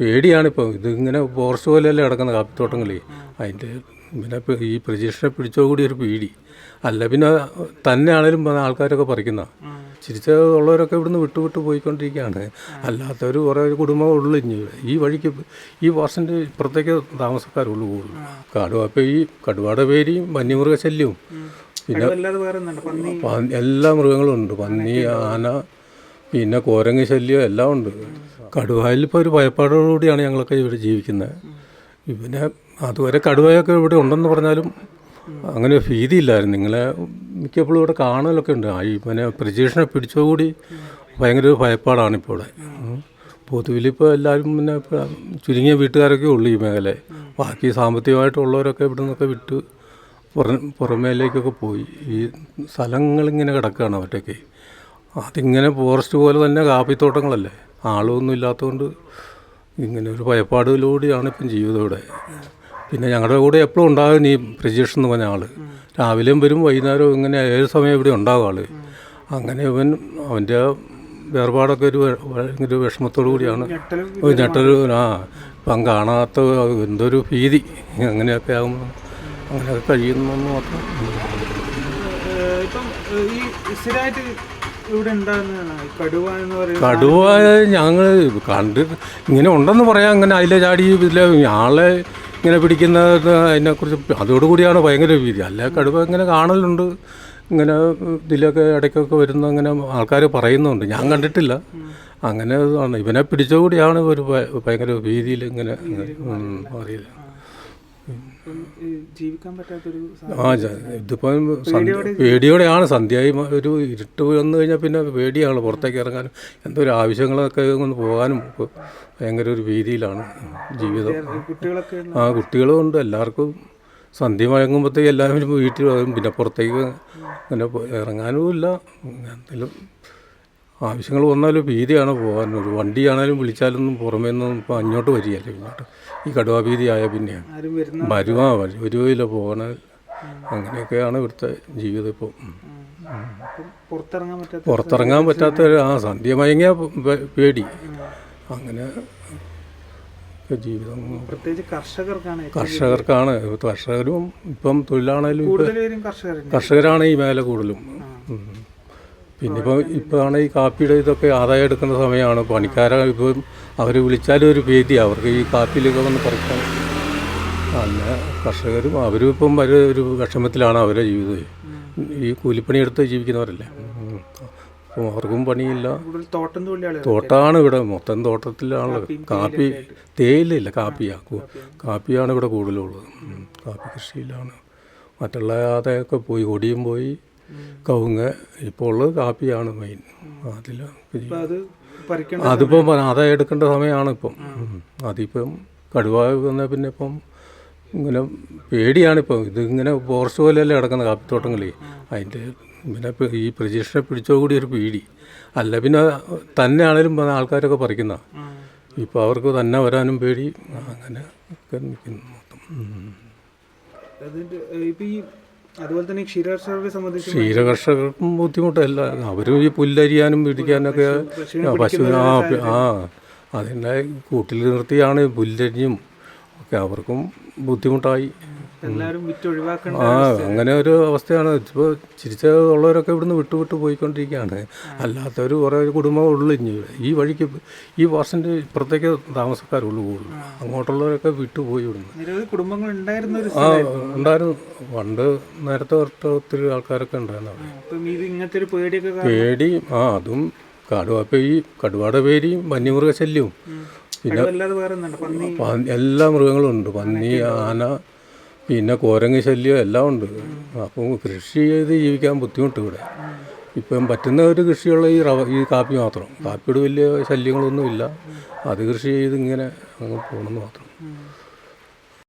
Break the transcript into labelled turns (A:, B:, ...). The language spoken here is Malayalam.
A: പേടിയാണിപ്പോൾ ഇതിങ്ങനെ ഫോറസ്റ്റ് പോലെയല്ലേ കിടക്കുന്ന കാപ്പിത്തോട്ടങ്ങളേ. അതിന്റെ പിന്നെ ഈ പ്രജീഷിനെ പിടിച്ചോ കൂടി ഒരു പേടി. അല്ല പിന്നെ തന്നെ ആണേലും ആൾക്കാരൊക്കെ പറിക്കുന്ന. ചിരിച്ച ഉള്ളവരൊക്കെ ഇവിടുന്ന് വിട്ടു വിട്ട് പോയിക്കൊണ്ടിരിക്കുകയാണ്. അല്ലാത്തവർ കുറേ കുടുംബം ഉള്ളു ഇനി. ഈ വഴിക്ക് ഈ വർഷന്റെ ഇപ്പുറത്തേക്ക് താമസക്കാരുള്ളൂ കൂടുതലും കാടും അപ്പോൾ ഈ കടുവാടെ പേരിയും വന്യമൃഗശല്യവും. പന്നി- എല്ലാ മൃഗങ്ങളും ഉണ്ട്. പന്നി ആന പിന്നെ കോരങ്ങ് ശല്യം എല്ലാം ഉണ്ട്. കടുവായിൽ ഇപ്പോൾ ഒരു ഭയപ്പാടോടുകൂടിയാണ് ഞങ്ങളൊക്കെ ഇവിടെ ജീവിക്കുന്നത്. പിന്നെ അതുവരെ കടുവയൊക്കെ ഇവിടെ ഉണ്ടെന്ന് പറഞ്ഞാലും അങ്ങനെ ഭീതിയില്ലായിരുന്നു നിങ്ങളെ മിക്കപ്പോഴും ഇവിടെ കാണലൊക്കെ ഉണ്ട്. ആ പിന്നെ പ്രജീഷനെ പിടിച്ചോടി ഭയങ്കര ഒരു ഭയപ്പാടാണ് ഇപ്പോൾ. ഇവിടെ പൊതുവിൽ ഇപ്പോൾ എല്ലാവരും പിന്നെ ചുരുങ്ങിയ വീട്ടുകാരൊക്കെ ഉള്ളൂ ഈ മേഖല. ബാക്കി സാമ്പത്തികമായിട്ടുള്ളവരൊക്കെ ഇവിടെ നിന്നൊക്കെ വിട്ട് പുറം പുറമേലേക്കൊക്കെ പോയി. ഈ സ്ഥലങ്ങളിങ്ങനെ കിടക്കുകയാണ് അവറ്റൊക്കെ അതിങ്ങനെ ഫോറസ്റ്റ് പോലെ തന്നെ കാപ്പിത്തോട്ടങ്ങളല്ലേ? ആളൊന്നും ഇല്ലാത്തതുകൊണ്ട് ഇങ്ങനെ ഒരു ഭയപ്പാടിലൂടെയാണ് ഇപ്പം ജീവിതം ഇവിടെ. പിന്നെ ഞങ്ങളുടെ കൂടെ എപ്പോഴും ഉണ്ടാകും ഈ പ്രജീഷ് എന്ന് പറഞ്ഞ ആൾ രാവിലെയും വരും വൈകുന്നേരവും ഇങ്ങനെ ഏത് സമയം ഇവിടെ ഉണ്ടാകും ആൾ അങ്ങനെ ഇവൻ അവന്റെ വേർപാടൊക്കെ ഒരു ഭയങ്കര വിഷമത്തോടു കൂടിയാണ്. ഞെട്ടൊരു ആ ഇപ്പം കാണാത്ത എന്തൊരു ഭീതി അങ്ങനെയൊക്കെ ആകുമ്പോൾ അങ്ങനെയൊക്കെ കഴിയുന്നു മാത്രം.
B: ഈ കടുവ എന്ന് പറയുന്നത്
A: ഞങ്ങൾ കണ്ട് ഇങ്ങനെ ഉണ്ടെന്ന് പറയാം. അങ്ങനെ അതിലെ ചാടി ഇതിലെ ആളെ ഇങ്ങനെ പിടിക്കുന്ന അതിനെക്കുറിച്ച് അതോടുകൂടിയാണ് ഭയങ്കര രീതി അല്ല കടുവ ഇങ്ങനെ കാണലുണ്ട്. ഇങ്ങനെ ഇതിലൊക്കെ ഇടയ്ക്കൊക്കെ വരുന്ന അങ്ങനെ ആൾക്കാർ പറയുന്നുണ്ട്. ഞാൻ കണ്ടിട്ടില്ല. അങ്ങനെ ആണ് ഇവനെ പിടിച്ചോകൂടിയാണ് ഒരു ഭയ- ഭയങ്കര ഭീതിയിൽ ഇങ്ങനെ അറിയില്ല.
B: ജീവിക്കാൻ പറ്റാത്തൊരു
A: ആ ഇതിപ്പം സന്ധ്യ പേടിയോടെയാണ്. സന്ധ്യയായി ഒരു ഇരുട്ട് വന്നു കഴിഞ്ഞാൽ പിന്നെ പേടിയാണ്. പുറത്തേക്ക് ഇറങ്ങാനും എന്തോ ഒരു ആവശ്യങ്ങളൊക്കെ ഒന്ന് പോകാനും ഭയങ്കര ഒരു ഭീതിയിലാണ് ജീവിതം. ആ കുട്ടികളും ഉണ്ട്. എല്ലാവർക്കും സന്ധ്യ വഴങ്ങുമ്പോഴത്തേക്ക് എല്ലാവരും വീട്ടിൽ വരും. പിന്നെ പുറത്തേക്ക് അങ്ങനെ ഇറങ്ങാനും ഇല്ല എന്തെങ്കിലും ആവശ്യങ്ങൾ വന്നാലും ഭീതിയാണ് പോകാൻ. ഒരു വണ്ടിയാണേലും വിളിച്ചാലൊന്നും പുറമേ നിന്നും ഇപ്പോൾ അങ്ങോട്ട് വരികയല്ലേ ഇങ്ങോട്ട്. ഈ കടുവാ പിന്നെയാണ്.
B: ആരും വരുന്ന
A: വരുവാ വരുവില്ല പോകണ. അങ്ങനെയൊക്കെയാണ് ഇവിടുത്തെ ജീവിതം ഇപ്പോൾ
B: പുറത്തിറങ്ങാൻ പറ്റാത്ത
A: ഒരു- ആ സന്ധ്യ മയങ്ങിയ പേടി. അങ്ങനെ ജീവിതം.
B: കർഷകർക്കാണ്
A: കർഷകർക്കാണ്. കർഷകരും ഇപ്പം തൊഴിലാണേലും കർഷകരാണ് ഈ മേഖല കൂടുതലും. പിന്നെ ഇപ്പോൾ ഇപ്പോഴാണ് ഈ കാപ്പിയുടെ ഇതൊക്കെ ആദായം എടുക്കുന്ന സമയമാണ്. പണിക്കാരെ ഇപ്പം അവർ വിളിച്ചാലും ഒരു പേടി. അവർക്ക് ഈ കാപ്പിയിലൊക്കെ വന്ന് പറിക്കാൻ അല്ല കർഷകരും അവരും ഇപ്പം ഒരു ഒരു വിഷമത്തിലാണ് അവരുടെ ജീവിതം. ഈ കൂലിപ്പണി എടുത്ത് ജീവിക്കുന്നവരല്ലേ. അപ്പം അവർക്കും പണിയില്ല.
B: കൂടുതൽ തോട്ടം തൊഴിലാളികൾ
A: തോട്ടമാണ് ഇവിടെ മൊത്തം തോട്ടത്തിലാണുള്ളത്. കാപ്പി തേയിലയില്ല കാപ്പിയാ. കു- കാപ്പിയാണ്. ഇവിടെ കൂടുതലുള്ളത്. കാപ്പി കൃഷിയിലാണ്. മറ്റുള്ള ആദായമൊക്കെ പോയി കൊടിയും പോയി. കവുങ്ങ് ഇപ്പോൾ ഉള്ളത് കാപ്പിയാണ് മെയിൻ അതിൽ
B: അത്
A: അതിപ്പം ആദായം എടുക്കേണ്ട സമയമാണ് ഇപ്പം. അതിപ്പം കടുവ വന്ന പിന്നെ ഇപ്പം ഇങ്ങനെ പേടിയാണിപ്പോൾ ഇതിങ്ങനെ ഫോറസ്റ്റ് പോലെയല്ലേ കിടക്കുന്ന കാപ്പിത്തോട്ടങ്ങളേ. അതിന്റെ പിന്നെ ഇപ്പൊ ഈ പ്രജീഷനെ പിടിച്ചോ കൂടി ഒരു പേടി. അല്ല പിന്നെ തന്നെയാണേലും ആൾക്കാരൊക്കെ പറിക്കുന്ന. ഇപ്പോൾ അവർക്ക് തന്നെ വരാനും പേടി. അങ്ങനെ നിൽക്കുന്നു മൊത്തം.
B: അതുപോലെ തന്നെ ക്ഷീരകർഷകരെ സംബന്ധിച്ച്
A: ക്ഷീരകർഷകർക്കും ബുദ്ധിമുട്ടല്ല. അവരും ഈ പുല്ലരിയാനും പിടിക്കാനൊക്കെ പശു ആ ആ അതിന്റെ കൂട്ടിൽ നിർത്തിയാണ് പുല്ലരിഞ്ഞും ഒക്കെ അവർക്കും ബുദ്ധിമുട്ടായി. ആ അങ്ങനെ ഒരു അവസ്ഥയാണ്. ഇപ്പോൾ ചിരിച്ചുള്ളവരൊക്കെ ഇവിടുന്ന് വിട്ടു വിട്ടു പോയിക്കൊണ്ടിരിക്കുകയാണ്. അല്ലാത്തവർ കുറേ കുടുംബം ഉള്ളു. ഇനി ഈ വഴിക്ക് ഈ വർഷന്റെ ഇപ്പുറത്തേക്ക് താമസക്കാരുള്ളൂ കൂടുതലും അങ്ങോട്ടുള്ളവരൊക്കെ വിട്ടുപോയി ഇവിടുന്ന്.
B: കുടുംബങ്ങൾ ഒരു
A: ആ ഉണ്ടായിരുന്നു. പണ്ട് നേരത്തെ തൊട്ട് ഒത്തിരി ആൾക്കാരൊക്കെ ഉണ്ടായിരുന്നു
B: ഒരു
A: പേടി ആ അതും കടുവാപ്പ ഈ കടുവാട പേരിയും വന്യമൃഗശല്യവും. പന്നി- എല്ലാ മൃഗങ്ങളും ഉണ്ട്. പന്നി ആന പിന്നെ കോരങ്ങ് ശല്യം എല്ലാം ഉണ്ട്. അപ്പം കൃഷി ചെയ്ത് ജീവിക്കാൻ ബുദ്ധിമുട്ട് ഇവിടെ. ഇപ്പം പറ്റുന്ന ഒരു കൃഷിയുള്ള ഈ റവ ഈ കാപ്പി മാത്രം. കാപ്പിയുടെ വലിയ ശല്യങ്ങളൊന്നുമില്ല. അത് കൃഷി ചെയ്ത് ഇങ്ങനെ അങ്ങ് പോകണമെന്ന് മാത്രം.